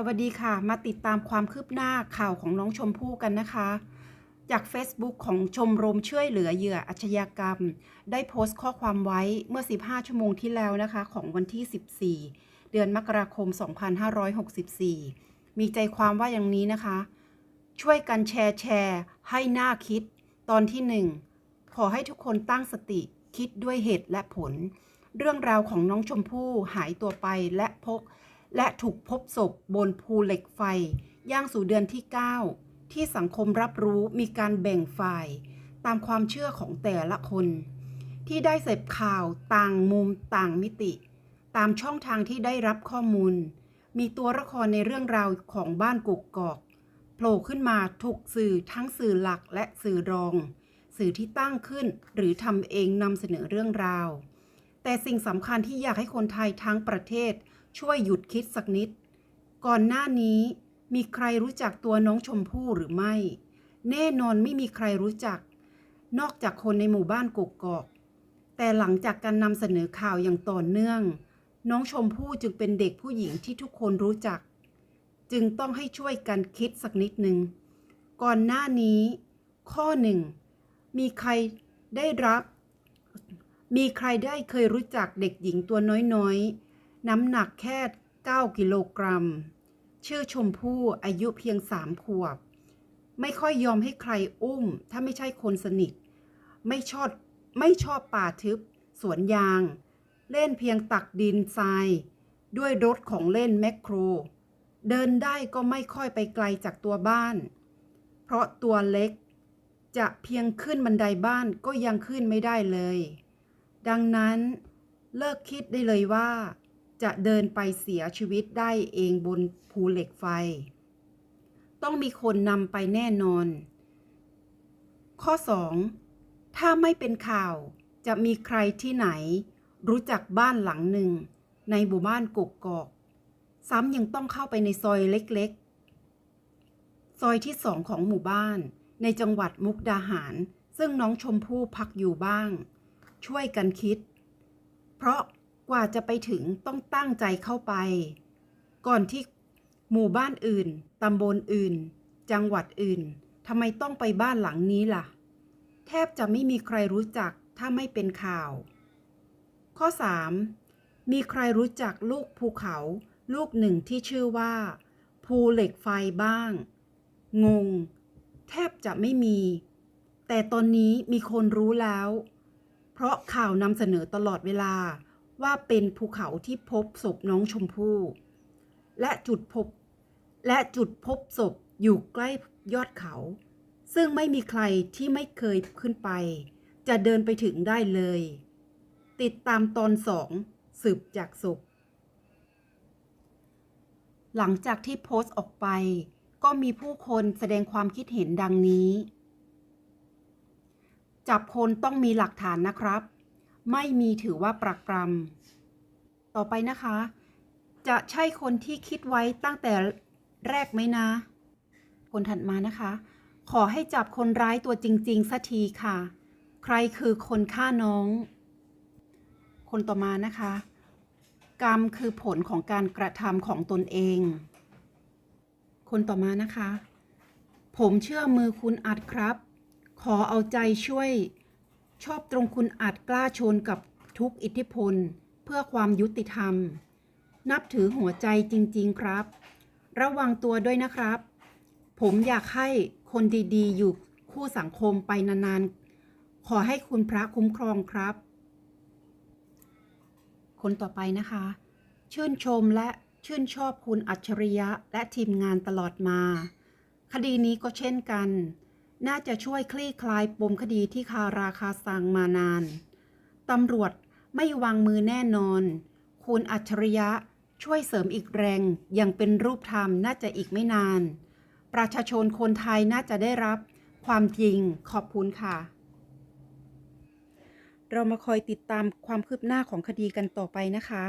สวัสดีค่ะ มาติดตามความคืบหน้าข่าวของน้องชมพู่กันนะคะ จาก Facebook ของชมรมช่วยเหลือเหยื่ออาชญากรรม ได้โพสต์ข้อความไว้เมื่อ 15 ชั่วโมงที่แล้วนะคะ ของวันที่ 14 เดือนมกราคม 2564 มีใจความว่าอย่างนี้นะคะ ช่วยกันแชร์แชร์ให้หน้าคิด ตอนที่ 1 ขอให้ทุกคนตั้งสติคิดด้วยเหตุและผล เรื่องราวของน้องชมพู่หายตัวไปและพก และถูกพบศพบนภูเหล็กไฟ ย่างสู่เดือนที่ 9 ที่สังคมรับรู้มีการแบ่งฝ่าย ตามความเชื่อของแต่ละคน ที่ได้เสพข่าวต่างมุมต่างมิติ ตามช่องทางที่ได้รับข้อมูล มีตัวละครในเรื่องราวของบ้านกุกกอกโผล่ขึ้นมาถูกสื่อทั้งสื่อหลักและสื่อรอง สื่อที่ตั้งขึ้นหรือทำเองนำเสนอเรื่องราว แต่สิ่งสำคัญที่อยากให้คนไทยทั้งประเทศ ช่วยหยุดคิดสักนิด ก่อนหน้านี้มีใครรู้จักตัวน้องชมพู่หรือไม่ แน่นอนไม่มีใครรู้จัก นอกจากคนในหมู่บ้านกกอก แต่หลังจากการนำเสนอข่าวอย่างต่อเนื่อง น้องชมพู่จึงเป็นเด็กผู้หญิงที่ทุกคนรู้จัก จึงต้องให้ช่วยกันคิดสักนิดหนึ่งก่อนหน้านี้ ข้อหนึ่งมีใครได้รับ มีใครได้เคยรู้จักเด็กหญิงตัวน้อยๆ น้ำหนักแค่ 9 กิโลกรัม ชื่อชมพู่อายุเพียงสามขวบ ไม่ค่อยยอมให้ใครอุ้ม ถ้าไม่ใช่คนสนิท ไม่ชอบไม่ชอบป่าทึบ สวนยาง เล่นเพียงตักดินทราย ด้วยรถของเล่นแมคโคร เดินได้ก็ไม่ค่อยไปไกลจากตัวบ้าน เพราะตัวเล็กจะเพียงขึ้นบันไดบ้านก็ยังขึ้นไม่ได้เลย ดังนั้นเลิกคิดได้เลยว่า จะเดินไปเสียชีวิตได้เองบนภูเหล็กไฟ ต้องมีคนนำไปแน่นอน ข้อ 2. ถ้าไม่เป็นข่าวจะมีใครที่ไหน รู้จักบ้านหลังหนึ่ง ในหมู่บ้านกกกอก ซ้ำยังต้องเข้าไปในซอยเล็กๆ ซอยที่สองของหมู่บ้าน ในจังหวัดมุกดาหาร ซึ่งน้องชมพู่พักอยู่บ้าง ช่วยกันคิด เพราะ กว่าจะไปถึงต้องตั้งใจเข้าไป ก่อนที่หมู่บ้านอื่น ตำบลอื่น จังหวัดอื่นทำไมต้องไปบ้านหลังนี้ล่ะ แทบจะไม่มีใครรู้จักถ้าไม่เป็นข่าว ข้อ 3. มีใครรู้จักลูกภูเขาลูกหนึ่งที่ชื่อว่า ภูเหล็กไฟบ้าง งง แทบจะไม่มี แต่ตอนนี้มีคนรู้แล้ว เพราะข่าวนำเสนอตลอดเวลา ว่าเป็นภูเขาที่พบศพน้องชมพู่และจุดพบ และจุดพบศพอยู่ใกล้ยอดเขา ซึ่งไม่มีใครที่ไม่เคยขึ้นไป จะเดินไปถึงได้เลย ติดตามตอนสองสืบจากศพหลังจากที่โพสต์ออกไป ก็มีผู้คนแสดงความคิดเห็นดังนี้ จับคนต้องมีหลักฐานนะครับ ไม่มีถือว่าปรักปรำต่อไปนะคะ จะใช่คนที่คิดไว้ตั้งแต่แรกไหมนะ คนถัดมานะคะ ขอให้จับคนร้ายตัวจริง ๆสักทีค่ะ ใครคือคนฆ่าน้อง คนต่อมานะคะ กรรมคือผลของการกระทำของตนเอง คนต่อมานะคะ ผมเชื่อมือคุณอัดครับ ขอเอาใจช่วย ชอบตรงคุณอัดกล้าชนกับทุกอิทธิพล เพื่อความยุติธรรม นับถือหัวใจจริง ๆ ครับ ระวังตัวด้วยนะครับ ผมอยากให้คนดีๆ อยู่คู่สังคมไปนานๆ ขอให้คุณพระคุ้มครองครับ คนต่อไปนะคะ ชื่นชมและชื่นชอบคุณอัจฉริยะและทีมงานตลอดมา คดีนี้ก็เช่นกัน น่าจะช่วยคลี่คลายปมคดีที่คาราคาซังมานาน ตำรวจไม่วางมือแน่นอน คุณอัจฉริยะช่วยเสริมอีกแรงอย่างเป็นรูปธรรมน่าจะอีกไม่นาน ประชาชนคนไทยน่าจะได้รับความจริงขอบคุณค่ะ เรามาคอยติดตามความคืบหน้าของคดีกันต่อไปนะคะ